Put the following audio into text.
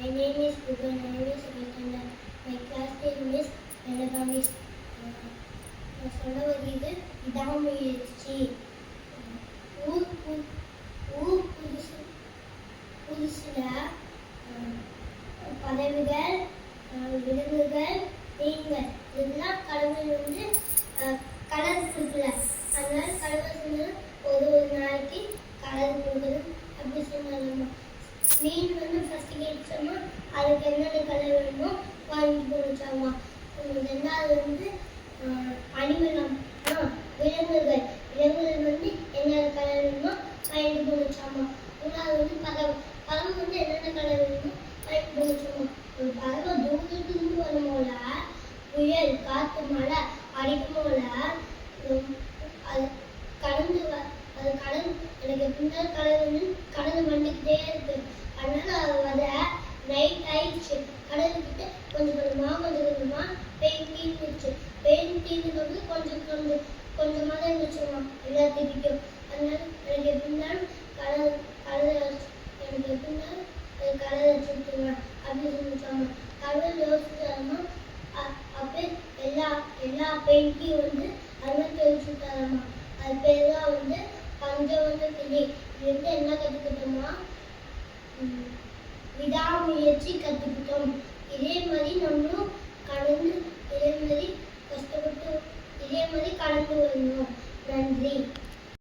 My name is Ruben. I was Alexander. My class name is Melagamis. நான் uh, uh, சொல்ல வருகிறது விடாமுயற்சி ஊர் ஊர் புதுசு புதுசில் பதவிகள் விலங்குகள் நீங்கள் இதெல்லாம் கடவுள் வந்து கலர் கொடுக்கல அதனால கடவுள் சொன்னது ஒரு ஒரு நாளைக்கு கலர் கொடுக்கணும் அப்படி சொன்னாங்கம்மா மீன் வந்து ஃபஸ்ட்டு கேட்டோம்னா அதுக்கு என்னென்ன கலர் வேணுமோ வாங்கி போச்சாமா ரெண்டாவது வந்து அனிமலம் ஆ விலங்குகள். விலங்குகள் வந்து என்னென்ன கலர் வேணுமோ வாங்கி போச்சாமா மூணாவது வந்து பறவை பறவை வந்து என்னென்ன கலர் வேணுமோ வாங்கிட்டு போச்சாமா ஒரு பறவை தூரத்துலேருந்து வரும் போல புயல் காற்று மழை அடிக்கும் போல அது கடந்து வ அது கடந்து எனக்கு பின்னால் கடந்து கடந்து வந்துக்கிட்டே இருக்கு அதனால வர நைட் கடலுக்கிட்ட கொஞ்சம் கொஞ்சமாக கொஞ்சம் கொஞ்சமாக பெயின் தீர்ந்துச்சு பெயின் தீர்ந்தது கொஞ்சம் கொஞ்சம் கொஞ்சமாக தான் இருந்துச்சுமா எல்லாத்துக்கிட்டும் அதனால எனக்கு பின்னால் கடல் கடலை எனக்கு எப்படினாலும் கடலை வச்சுருக்குங்க அப்படின்னு சொல்லிச்சாமா கடல் யோசிச்சாரமா அப்போ எல்லா எல்லா பெயிண்டையும் வந்து அருண் தெரிஞ்சுட்டாராமா அது பேர் தான் வந்து பஞ்சவந்த கிளி. இது வந்து என்ன கற்றுக்கிட்டோமா முயற்சி கற்றுக்கிட்டோம் இதே மாதிரி நம்மளும் கடந்து இதே மாதிரி கஷ்டப்பட்டு இதே மாதிரி கடந்து வரணும் நன்றி.